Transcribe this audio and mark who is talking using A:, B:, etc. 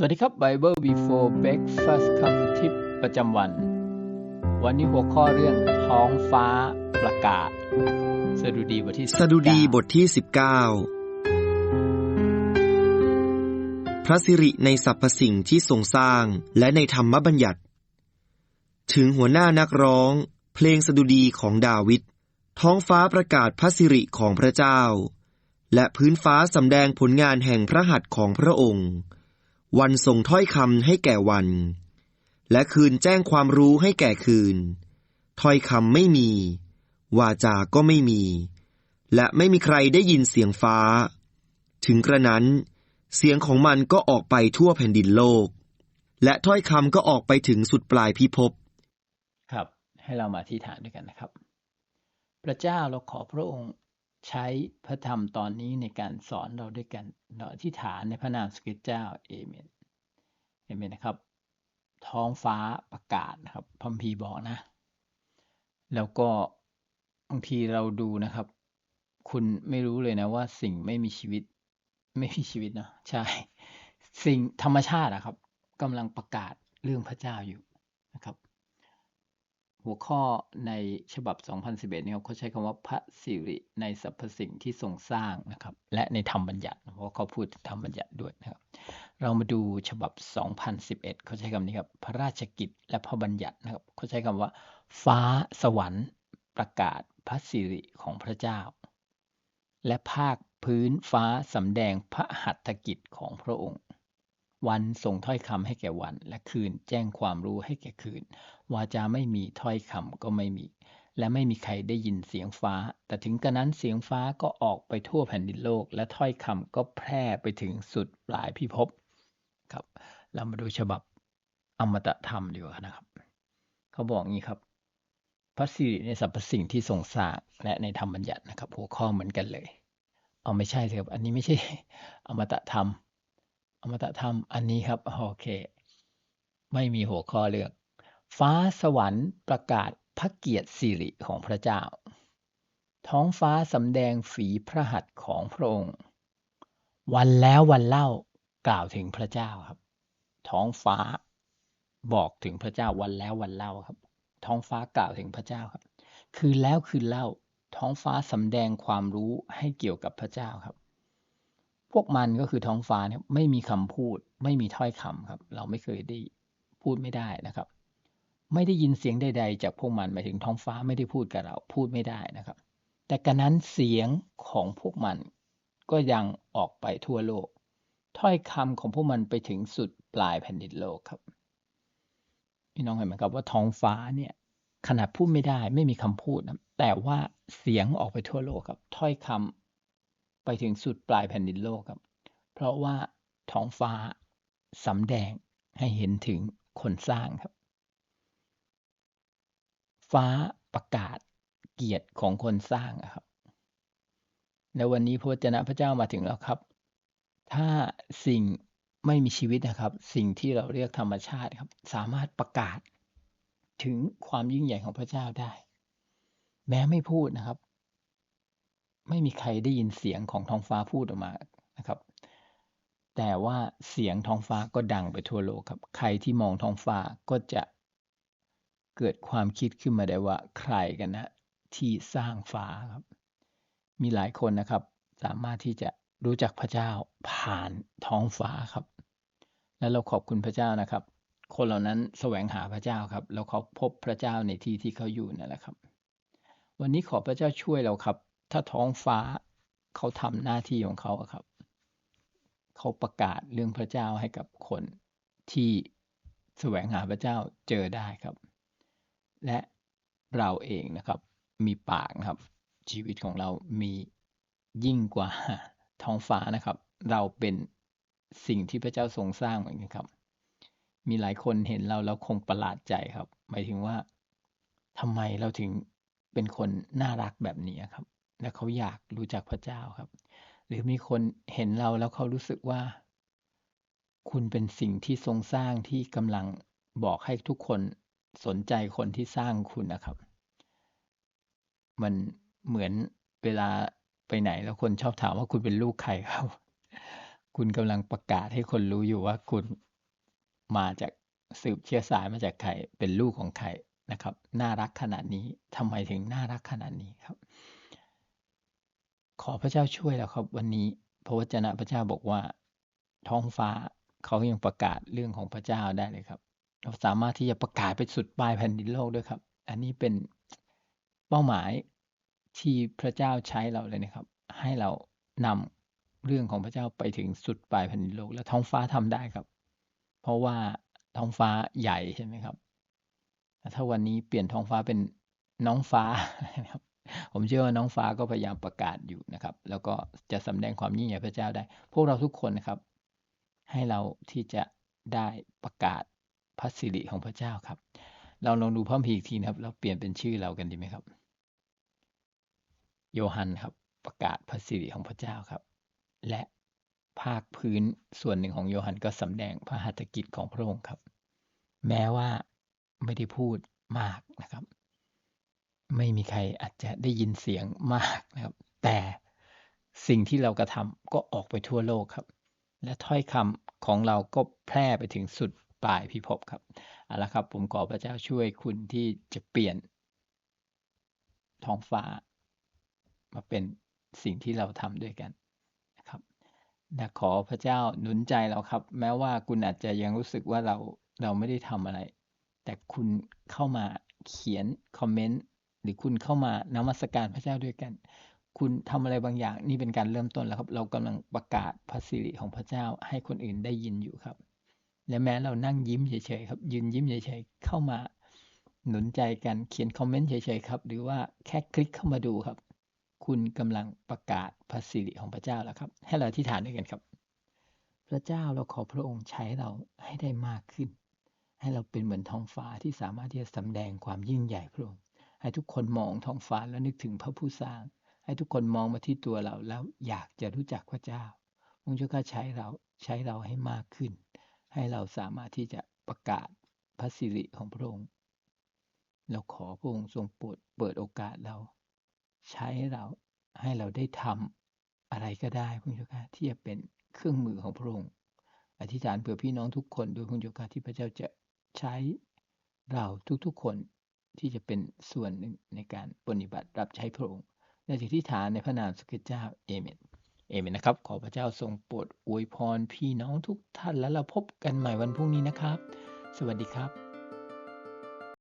A: สวัสดีครับ Bible Before Breakfast คำทิปประจำวัน วันนี้หัวข้อเรื่องท้องฟ้าประกาศ สดุดีบทที่
B: สดุดีบทที่ 19 พระสิริในสรรพสิ่งที่ทรงสร้างและในธรรมบัญญัติ ถึงหัวหน้านักร้อง เพลงสดุดีของดาวิดท้องฟ้าประกาศพระสิริของพระเจ้า และพื้นฟ้าสำแดงผลงานแห่งพระหัตถ์ของพระองค์ วันส่งถ้อยคำให้แก่วัน และคืนแจ้งความรู้ให้แก่คืน ถ้อยคำไม่มี วาจา ก็ไม่มี และไม่มีใครได้ยินเสียงฟ้า ถึงกระนั้น เสียงของมันก็ออกไปทั่วแผ่นดินโลก และถ้อยคำก็ออกไปถึงสุดปลายพิภพ
A: ครับ ให้เรามาที่ฐานด้วยกันนะครับ พระเจ้าเราขอพระองค์ ใช้พระธรรมตอนนี้ในการสอนเราด้วยกันเราอธิษฐานในพระนามสกิดเจ้าเอเมนเอเมนนะครับ ท้องฟ้าประกาศนะครับพัมภีบอกนะ แล้วก็บางทีเราดูนะครับ คุณไม่รู้เลยนะว่าสิ่งไม่มีชีวิต ไม่มีชีวิตนะใช่ สิ่งธรรมชาติอะครับกำลังประกาศเรื่องพระเจ้าอยู่นะครับ หัวข้อในฉบับ 2011เนี่ยครับเขาใช้คำว่าพระสิริในสรรพสิ่งที่ทรงสร้างนะครับ และในธรรมบัญญัติเพราะเขาพูดถึงธรรมบัญญัติด้วยนะครับ เรามาดูฉบับ 2011 เขาใช้คำนี้ครับพระราชกิจและพระบัญญัตินะครับเขาใช้คำว่า ฟ้าสวรรค์ ประกาศพระสิริของพระเจ้า และภาคพื้นฟ้าสำแดงพระหัตถกิจของพระองค์วันส่งถ้อยคำให้แก่วัน และคืนแจ้งความรู้ให้แก่คืน วาจาไม่มีถ้อยคำก็ไม่มี และไม่มีใครได้ยินเสียงฟ้า แต่ถึงกระนั้นเสียงฟ้าก็ออกไปทั่วแผ่นดินโลก และถ้อยคำก็แพร่ไปถึงสุดปลายพิภพครับ เรามาดูฉบับอมตะธรรมดีกว่านะครับ เขาบอกงี้ครับ พระสิริในสรรพสิ่งที่ทรงสร้างและในธรรมบัญญัตินะครับ หัวข้อเหมือนกันเลยเอาไม่ใช่ครับ อันนี้ไม่ใช่ อมตะธรรม อมตะธรรม อันนี้ครับ โอเค ไม่มีหัวข้อเรื่อง ฟ้าสวรรค์ประกาศพระเกียรติสิริของพระเจ้า ท้องฟ้าสำแดงฝีพระหัตถ์ของพระองค์ วันแล้ววันเล่ากล่าวถึงพระเจ้าครับ ท้องฟ้าบอกถึงพระเจ้าวันแล้ววันเล่าครับ ท้องฟ้ากล่าวถึงพระเจ้าครับ คืนแล้วคืนเล่า ท้องฟ้าสำแดงความรู้ให้เกี่ยวกับพระเจ้าครับ พวกมันก็คือท้องฟ้าเนี่ยไม่มีคำพูด ไม่มีถ้อยคำครับ เราไม่เคยได้พูดไม่ได้นะครับ ไม่ได้ยินเสียงใด ๆ จากพวกมันหมายถึงท้องฟ้าไม่ได้พูดกับเราพูดไม่ได้นะครับ แต่กระนั้นเสียงของพวกมัน ก็ยังออกไปทั่วโลก ถ้อยคำของพวกมันไปถึงสุดปลายแผ่นดินโลกครับพี่น้องเห็นไหมครับว่าท้องฟ้าเนี่ยขนาดพูดไม่ได้ไม่มีคำพูดนะแต่ว่าเสียงออกไปทั่วโลกครับ ถ้อยคำไปถึงสุดปลายแผ่นดินโลกครับ เพราะว่าท้องฟ้าสำแดงให้เห็นถึงคนสร้างครับ ฟ้าประกาศเกียรติของคนสร้างครับในวันนี้พระวจนะพระเจ้ามาถึงแล้วครับ ถ้าสิ่งไม่มีชีวิตนะครับ สิ่งที่เราเรียกธรรมชาติครับ สามารถประกาศ ถึงความยิ่งใหญ่ของพระเจ้าได้ แม้ไม่พูดนะครับ ไม่มีใครได้ยินเสียงของท้องฟ้าพูดออกมานะครับ แต่ว่าเสียงท้องฟ้าก็ดังไปทั่วโลกครับ ใครที่มองท้องฟ้าก็จะ เกิดความคิดขึ้นมาได้ว่าใครกันนะที่สร้างฟ้าครับ มีหลายคนนะครับ สามารถที่จะรู้จักพระเจ้าผ่านท้องฟ้าครับ และเราขอบคุณพระเจ้านะครับ คนเหล่านั้นแสวงหาพระเจ้าครับ แล้วเขาพบพระเจ้าในที่ที่เขาอยู่นั่นแหละครับ วันนี้ขอพระเจ้าช่วยเราครับ ถ้าท้องฟ้าเขาทำหน้าที่ของเขาครับ เขาประกาศเรื่องพระเจ้าให้กับคนที่แสวงหาพระเจ้าเจอได้ครับ และเราเองนะครับมีปากนะครับ ชีวิตของเรามียิ่งกว่าท้องฟ้านะครับ เราเป็นสิ่งที่พระเจ้าทรงสร้างเหมือนกันครับ มีหลายคนเห็นเราแล้วคงประหลาดใจครับ หมายถึงว่าทำไมเราถึงเป็นคนน่ารักแบบนี้ครับ และเขาอยากรู้จักพระเจ้าครับ หรือมีคนเห็นเราแล้วเขารู้สึกว่า คุณเป็นสิ่งที่ทรงสร้างที่กำลังบอกให้ทุกคน สนใจคนที่สร้างคุณนะครับ มันเหมือนเวลาไปไหนแล้วคนชอบถามว่าคุณเป็นลูกใครครับ คุณกำลังประกาศให้คนรู้อยู่ว่าคุณมาจากสืบเชื้อสายมาจากใคร เป็นลูกของใครนะครับ น่ารักขนาดนี้ทำไมถึงน่ารักขนาดนี้ครับ ขอพระเจ้าช่วยแล้วครับ วันนี้พระวจนะพระเจ้าบอกว่า ท้องฟ้าเขายังประกาศเรื่องของพระเจ้าได้เลยครับ เราสามารถที่จะประกาศไปสุดปลายแผ่นดินโลกด้วยครับ อันนี้เป็นเป้าหมายที่พระเจ้าใช้เราเลยนะครับ ให้เรานำเรื่องของพระเจ้าไปถึงสุดปลายแผ่นดินโลก และท้องฟ้าทำได้ครับ เพราะว่าท้องฟ้าใหญ่ใช่ไหมครับ ถ้าวันนี้เปลี่ยนท้องฟ้าเป็นน้องฟ้านะครับ ผมเชื่อว่าน้องฟ้าก็พยายามประกาศอยู่นะครับ แล้วก็จะสำแดงความยิ่งใหญ่พระเจ้าได้ พวกเราทุกคนนะครับ ให้เราที่จะได้ประกาศ พระสิริของพระเจ้าครับ เราลองดูพระคัมภีอีกทีนะครับเราเปลี่ยนเป็นชื่อเรากันดีไหมครับ โยฮันครับประกาศพระสิริของพระเจ้าครับ และภาคพื้นส่วนหนึ่งของโยฮันก็สำแดงพระหัตถกิจของพระองค์ครับ แม้ว่าไม่ได้พูดมากนะครับ ไม่มีใครอาจจะได้ยินเสียงมากนะครับ แต่สิ่งที่เรากระทำก็ออกไปทั่วโลกครับ และถ้อยคำของเราก็แพร่ไปถึงสุด ปลายพิภพครับเอาละครับ ผมขอพระเจ้าช่วยคุณที่จะเปลี่ยนท้องฟ้า มาเป็นสิ่งที่เราทำด้วยกันนะครับและขอพระเจ้าหนุนใจเราครับ แม้ว่าคุณอาจจะยังรู้สึกว่าเราเราไม่ได้ทำอะไร แต่คุณเข้ามาเขียนคอมเมนต์หรือคุณเข้ามานมัสการพระเจ้าด้วยกัน คุณทำอะไรบางอย่างนี่เป็นการเริ่มต้นแล้วครับ เรากำลังประกาศพระสิริของพระเจ้าให้คนอื่นได้ยินอยู่ครับ และแม้เรานั่งยิ้มเฉยๆครับ ยืนยิ้มเฉยๆเข้ามาหนุนใจกันเขียนคอมเมนต์เฉยๆครับ หรือว่าแค่คลิกเข้ามาดูครับ คุณกำลังประกาศพระสิริของพระเจ้าแล้วครับ ให้เราที่ฐานด้วยกันครับ พระเจ้าเราขอพระองค์ใช้เราให้ได้มากขึ้น ให้เราเป็นเหมือนท้องฟ้าที่สามารถที่จะสำแดงความยิ่งใหญ่พระองค์ให้ทุกคนมองท้องฟ้าแล้วนึกถึงพระผู้สร้าง ให้ทุกคนมองมาที่ตัวเราแล้วอยากจะรู้จักพระเจ้าพระเจ้าก็ใช้เราใช้เราให้มากขึ้น ให้เราสามารถที่จะประกาศพระสิริของพระองค์ เราขอพระองค์ทรงโปรดเปิดโอกาสเรา ใช้เราให้เราได้ทำอะไรก็ได้พระเจ้าค่ะที่จะเป็นเครื่องมือของพระองค์ อธิษฐานเผื่อพี่น้องทุกคนโดยพระเจ้าค่ะที่พระเจ้าจะใช้เราทุกๆคนที่จะเป็นส่วนหนึ่งในการปฏิบัติรับใช้พระองค์และที่ที่ฐานในพระนามสุขเจ้าเอเมน เอเมนนะครับ ขอพระเจ้าทรงโปรดอวยพรพี่น้องทุกท่านแล้วเราพบกันใหม่วันพรุ่งนี้นะครับ สวัสดีครับ